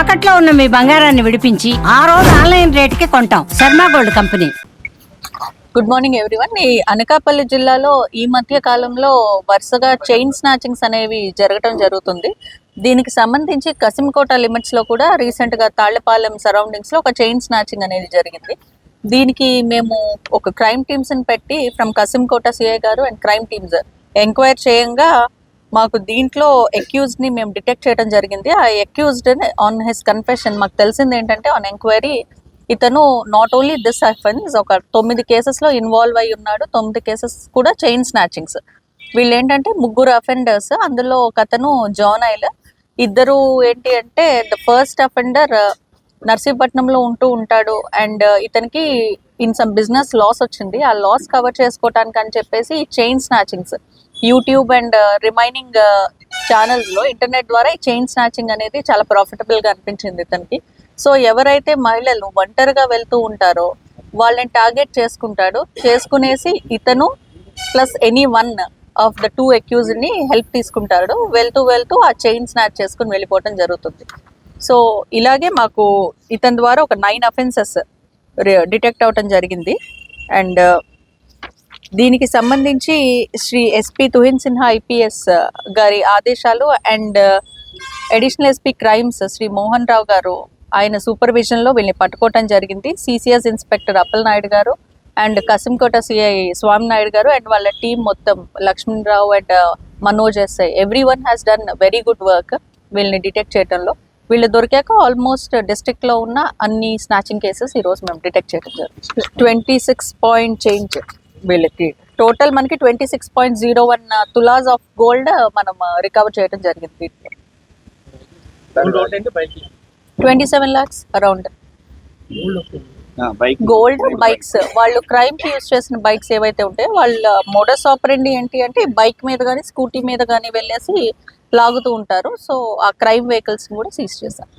తాకట్లో ఉన్న మీ బంగారాన్ని విడిపించి ఆ రోజు ఆన్లైన్ రేటుకి కొంటాం. Sharma gold company. Good morning everyone ఈ అనకాపల్లి జిల్లాలో ఈ మధ్య కాలంలో వరుసగా చైన్ స్నాచింగ్స్ అనేవి జరగటం జరుగుతుంది. దీనికి సంబంధించి కసింకోట లిమిట్స్లో కూడా రీసెంట్గా తాళ్ళపాలెం సరౌండింగ్స్లో ఒక చైన్ స్నాచింగ్ అనేది జరిగింది. దీనికి మేము ఒక క్రైమ్ టీమ్స్ని పెట్టి from Kasimkota CI garu and crime teams enquire చేయంగా మాకు దీంట్లో అక్యూజ్డ్ని మేము డిటెక్ట్ చేయడం జరిగింది. ఆ అక్యూజ్డ్ ఆన్ హిస్ కన్ఫెషన్ మాకు తెలిసింది ఏంటంటే ఆన్ ఎంక్వైరీ ఇతను నాట్ ఓన్లీ దిస్ అఫెన్స్ ఒక తొమ్మిది కేసెస్లో ఇన్వాల్వ్ అయి ఉన్నాడు. తొమ్మిది కేసెస్ కూడా చైన్ స్నాచింగ్స్ వీళ్ళు ఏంటంటే ముగ్గురు అఫెండర్స్ అందులో ఒక అతను జాన్ ఐల్ ఇద్దరు ఏంటి అంటే ద ఫస్ట్ అఫెండర్ నర్సీపట్నంలో ఉంటూ ఉంటాడు. అండ్ uh, ఇతనికి ఇన్ సమ్ బిజినెస్ లాస్ వచ్చింది. ఆ లాస్ కవర్ చేసుకోవటానికి అని చెప్పేసి chain snatchings YouTube and remaining ఛానల్స్లో ఇంటర్నెట్ ద్వారా ఈ చైన్ స్నాచింగ్ అనేది చాలా ప్రాఫిటబుల్గా అనిపించింది ఇతనికి సో ఎవరైతే మహిళలు ఒంటరిగా వెళ్తూ ఉంటారో వాళ్ళని టార్గెట్ చేసుకుంటాడు. చేసుకునేసి ఇతను plus any one of the two అక్యూజ్ని help తీసుకుంటాడు. వెళ్తూ వెళ్తూ ఆ చైన్ స్నాచ్ చేసుకుని వెళ్ళిపోవటం జరుగుతుంది. సో ఇలాగే మాకు ఇతని ద్వారా ఒక నైన్ అఫెన్సెస్ డిటెక్ట్ అవటం జరిగింది. అండ్ దీనికి సంబంధించి శ్రీ ఎస్పి తుహిన్ సిన్హా ఐపీఎస్ గారి ఆదేశాలు and additional SP crimes Shri Mohan Rao garu ఆయన సూపర్విజన్లో వీళ్ళని పట్టుకోవటం జరిగింది. CCS inspector Appal Naidu garu and Kasimkota CI Swamy Naidu garu and వాళ్ళ టీం మొత్తం Lakshman Rao and Manoj SI. Every one has done very good work వీళ్ళని detect చేయడంలో వీళ్ళు దొరికాక almost డిస్ట్రిక్ట్లో ఉన్న అన్ని స్నాచింగ్ కేసెస్ ఈ రోజు మేము డిటెక్ట్ చేయడం జరుగుతుంది. Twenty six point change. వీళ్ళకి. టోటల్ మనకి twenty six point zero one tolas of gold మనం రికవర్ చేయడం జరిగింది twenty seven lakhs around gold bikes వాళ్ళు క్రైమ్కి యూస్ చేసిన బైక్స్ ఏవైతే ఉంటాయో వాళ్ళ మోడస్ ఆపరెండి ఏంటి అంటే బైక్ మీద కానీ స్కూటీ మీద కానీ వెళ్ళేసి లాగుతూ ఉంటారు. సో ఆ క్రైమ్ వెహికల్స్ కూడా సీజ్ చేశారు.